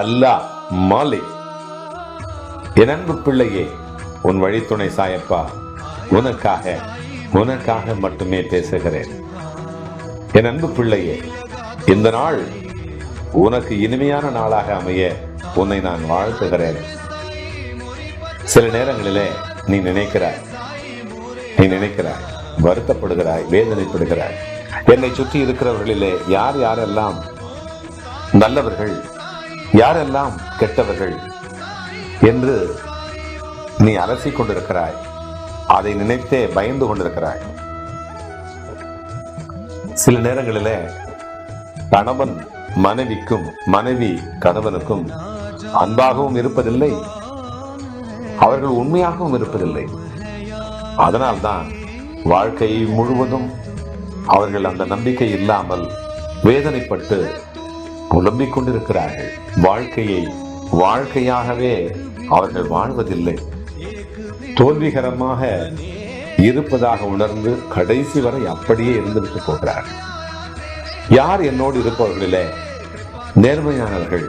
அல்லாஹ் மாலிக் என் அன்பு பிள்ளையே உன் வழித்துணை சாயப்பா உனக்காக உனக்காக மட்டுமே பேசுகிறேன். என் அன்பு பிள்ளையே இந்த நாள் உனக்கு இனிமையான நாளாக அமைய உன்னை நான் வாழ்த்துகிறேன். சில நேரங்களிலே நீ நினைக்கிறாய் நீ நினைக்கிறாய் வருத்தப்படுகிறாய் வேதனைப்படுகிறாய். என்னை சுற்றி இருக்கிறவர்களிலே யார் யாரெல்லாம் நல்லவர்கள் யாரெல்லாம் கெட்டவர்கள் என்று நீ அலசி கொண்டிருக்கிறாய் அதை நினைத்தே பயந்து கொண்டிருக்கிறாய். சில நேரங்களிலே கணவன் மனைவிக்கும் மனைவி கணவனுக்கும் அன்பாகவும் இருப்பதில்லை அவர்கள் உண்மையாகவும் இருப்பதில்லை. அதனால்தான் வாழ்க்கை முழுவதும் அவர்கள் அந்த நம்பிக்கை இல்லாமல் வேதனைப்பட்டு புலம்பிக் கொண்டிருக்கிறார்கள் வாழ்க்கையை வாழ்க்கையாகவே அவர்கள் வாழ்வதில்லை. தோல்விகரமாக இருப்பதாக உணர்ந்து கடைசி வரை அப்படியே இருந்துவிட்டு போகிறார்கள். யார் என்னோடு இருப்பவர்களே? நேர்மையானவர்கள்.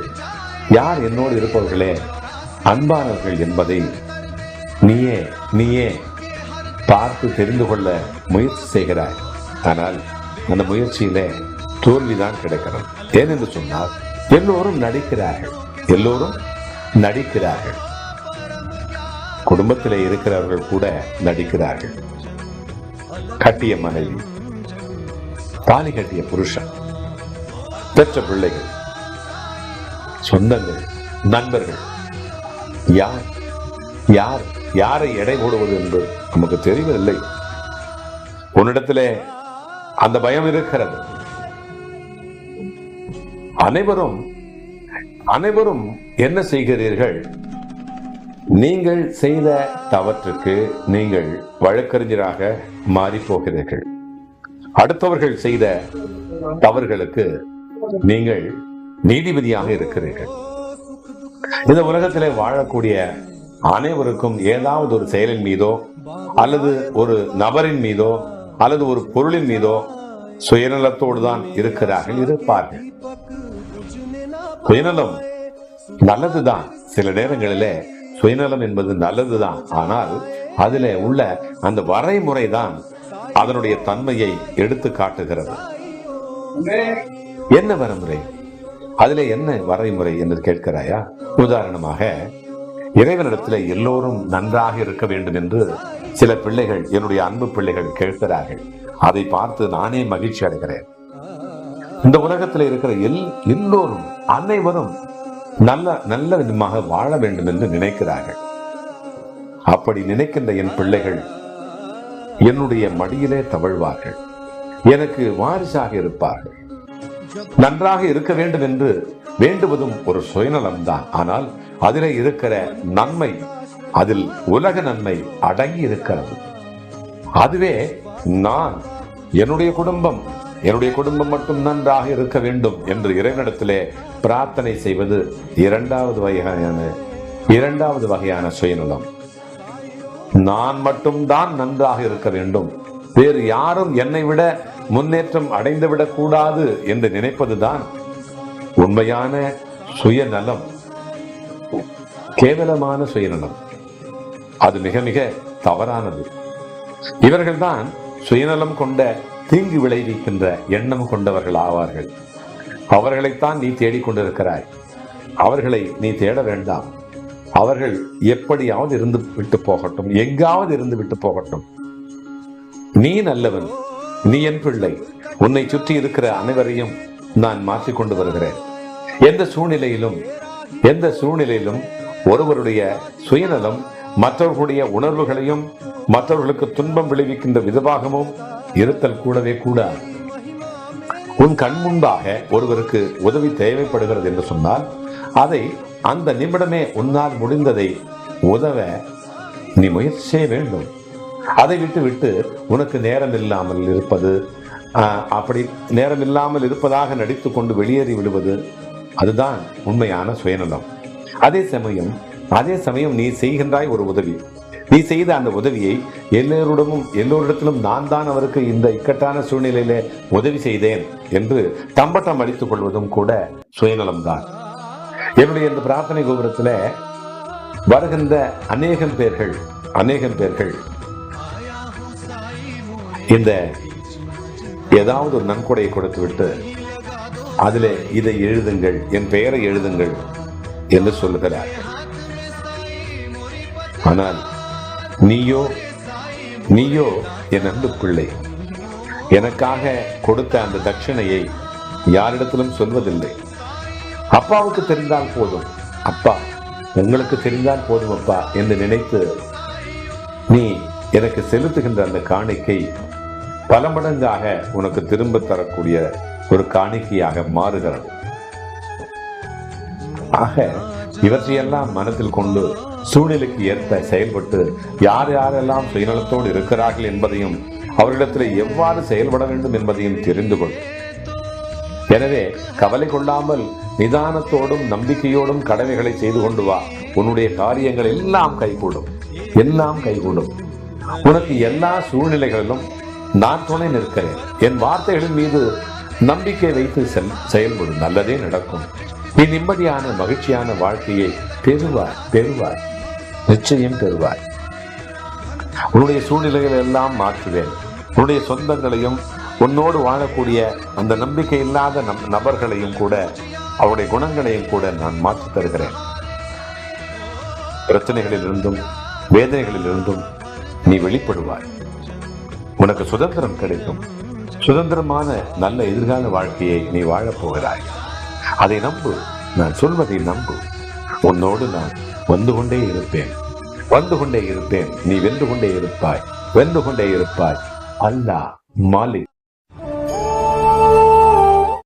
யார் என்னோடு இருப்பவர்களே? அன்பானவர்கள் என்பதை நீயே நீயே பார்த்து தெரிந்து கொள்ள முயற்சி செய்கிறாய். ஆனால் அந்த முயற்சியிலே தோல்விதான் கிடைக்கிறது. ஏனென்று சொன்னால் எல்லோரும் நடிக்கிறார்கள். எல்லோரும் நடிக்கிறார்கள். குடும்பத்தில் இருக்கிறவர்கள் கூட நடிக்கிறார்கள். கட்டிய மனைவி தாலி கட்டிய புருஷன் பெற்ற பிள்ளைகள் சொந்தங்கள் நண்பர்கள். யார் யார் யாரை எடை போடுவது என்று நமக்கு தெரியவில்லை உன்னிடத்திலே அந்த பயம் இருக்கிறது. அனைவரும் அனைவரும் என்ன செய்கிறீர்கள்? நீங்கள் செய்த தவற்றுக்கு நீங்கள் வழக்கறிஞராக மாறி போகிறீர்கள் அடுத்தவர்கள் செய்த தவறுகளுக்கு நீங்கள் நீதிபதியாக இருக்கிறீர்கள். இந்த உலகத்திலே வாழக்கூடிய அனைவருக்கும் ஏதாவது ஒரு செயலின் மீதோ அல்லது ஒரு நபரின் மீதோ அல்லது ஒரு பொருளின் மீதோ சுயநலத்தோடு தான் இருக்கிறார்கள் இருப்பார்கள். சுயநலம் நல்லதுதான். சில நேரங்களிலே சுயநலம் என்பது நல்லதுதான். ஆனால் அதிலே உள்ள அந்த வரைமுறை தான் அதனுடைய தன்மையை எடுத்து காட்டுகிறது. என்ன வரைமுறை? அதிலே என்ன வரைமுறை என்று கேட்கிறாயா? உதாரணமாக இறைவனிடத்தில் எல்லோரும் நன்றாக இருக்க வேண்டும் என்று சில பிள்ளைகள் என்னுடைய அன்பு பிள்ளைகள் கேட்கிறார்கள். அதை பார்த்து நானே மகிழ்ச்சி அடைகிறேன். இந்த உலகத்தில் இருக்கிற எல் எல்லோரும் அனைவரும் நல்ல நல்ல விதமாக வாழ வேண்டும் என்று நினைக்கிறார்கள். அப்படி நினைக்கின்ற என் பிள்ளைகள் என்னுடைய மடியிலே தவழ்வார்கள். எனக்கு வாரிசாக இருப்பார்கள். நன்றாக இருக்க வேண்டும் என்று வேண்டுவதும் ஒரு சுயநலம்தான். ஆனால் அதில் இருக்கிற நன்மை அதில் உலக நன்மை அடங்கி இருக்கிறது. அதுவே நான் என்னுடைய குடும்பம் என்னுடைய குடும்பம் மட்டும் நன்றாக இருக்க வேண்டும் என்று இறைவனிடத்திலே பிரார்த்தனை செய்வது இரண்டாவது வகையான இரண்டாவது வகையான சுயநலம். நான் மட்டும்தான் நன்றாக இருக்க வேண்டும். வேறு யாரும் என்னை விட முன்னேற்றம் அடைந்துவிடக் கூடாது என்று நினைப்பதுதான் உண்மையான சுயநலம். கேவலமான சுயநலம். அது மிக மிக தவறானது. இவர்கள்தான் சுயநலம் கொண்ட தீங்கு விளைவிக்கின்ற எண்ணம் கொண்டவர்கள் ஆவார்கள் அவர்களைத்தான் நீ தேடிக்கொண்டிருக்கிறாய். அவர்களை நீ தேட வேண்டாம். அவர்கள் எப்படியாவது இருந்து விட்டு போகட்டும். எங்காவது இருந்து விட்டு போகட்டும். நீ நல்லவன். நீ என் பிள்ளை. உன்னை சுற்றி இருக்கிற அனைவரையும் நான் மாற்றிக்கொண்டு வருகிறேன். எந்த சூழ்நிலையிலும் எந்த சூழ்நிலையிலும் ஒருவருடைய சுயநலம் மற்றவர்களுடைய உணர்வுகளையும் மற்றவர்களுக்கு துன்பம் விளைவிக்கின்ற விதமாகவும் இருத்தல் கூடவே கூடாது உன் கண் முன்பாக ஒருவருக்கு உதவி தேவைப்படுகிறது என்று சொன்னால் அதை அந்த நிமிடமே உன்னால் முடிந்ததை உதவ நீ முயற்சி செய்ய வேண்டும். அதை விட்டு விட்டு உனக்கு நேரம் இல்லாமல் இருப்பது ஆஹ், அப்படி நேரம் இல்லாமல் இருப்பதாக நடித்து கொண்டு வெளியேறி விடுவது அதுதான் உண்மையான சுயநலம். அதே சமயம் அதே சமயம் நீ செய்கின்றாய் ஒரு உதவி. நீ செய்த அந்த உதவியை எல்லோரிடமும் எல்லோரிடத்திலும் நான் தான் அவருக்கு இந்த இக்கட்டான சூழ்நிலையிலே உதவி செய்தேன் என்று தம்பட்டம் அடித்துக் கொள்வதும் கூட சுயநலம்தான். என்னுடைய இந்த பிரார்த்தனை கோபுரத்தில் வருகின்ற அநேகம் பேர்கள் அநேகம் பேர்கள் இந்த ஏதாவது ஒரு நன்கொடையை கொடுத்து விட்டு அதில் இதை எழுதுங்கள் என் பெயரை எழுதுங்கள் என்று சொல்லுகிறார்கள் ஆனால் நீயோ நீயோ என் அன்பு பிள்ளை எனக்காக கொடுத்த அந்த தட்சணையை யாரிடத்திலும் சொல்வதில்லை. அப்பாவுக்கு தெரிந்தால் போதும். அப்பா உங்களுக்கு தெரிந்தால் போதும் அப்பா என்று நினைத்து நீ எனக்கு செலுத்துகின்ற அந்த காணிக்கை பல மடங்காக உனக்கு திரும்ப தரக்கூடிய ஒரு காணிக்கையாக மாறுகிறது. ஆக இவற்றையெல்லாம் மனதில் கொண்டு சூழ்நிலைக்கு ஏற்ப செயல்பட்டு யார் யாரெல்லாம் சுயநலத்தோடு இருக்கிறார்கள் என்பதையும் அவர்களிடத்தில் எவ்வாறு செயல்பட வேண்டும் என்பதையும் தெரிந்து கொள். எனவே கவலை கொள்ளாமல் நிதானத்தோடும் நம்பிக்கையோடும் கடமைகளை செய்து கொண்டு வா. உன்னுடைய காரியங்கள் எல்லாம் கைகூடும். எல்லாம் கைகூடும். உனக்கு எல்லா சூழ்நிலைகளிலும் நான் துணை நிற்கிறேன். என் வார்த்தைகளின் மீது நம்பிக்கை வைத்து செல் செயல்படும் நல்லதே நடக்கும். இந்நிம்மதியான மகிழ்ச்சியான வாழ்க்கையை பெறுவார் பெறுவார் நிச்சயம் பெறுவாய். உன்னுடைய சூழ்நிலைகளை எல்லாம் மாற்றுவேன். உன்னுடைய சொந்தங்களையும் உன்னோடு வாழக்கூடிய அந்த நம்பிக்கை இல்லாத நம் நபர்களையும் கூட அவருடைய குணங்களையும் கூட நான் மாற்றி தருகிறேன். பிரச்சனைகளிலிருந்தும் வேதனைகளிலிருந்தும் நீ வெளிப்படுவாய். உனக்கு சுதந்திரம் கிடைக்கும். சுதந்திரமான நல்ல எதிர்கால வாழ்க்கையை நீ வாழப்போகிறாய் அதை நம்பு. நான் சொல்வதை நம்பு. உன்னோடு நான் வந்து கொண்டே இருப்பேன். வந்து கொண்டே இருப்பேன். நீ வென்று கொண்டே இருப்பாய். வென்று கொண்டே இருப்பாய். அல்லாஹ் மாலிக்.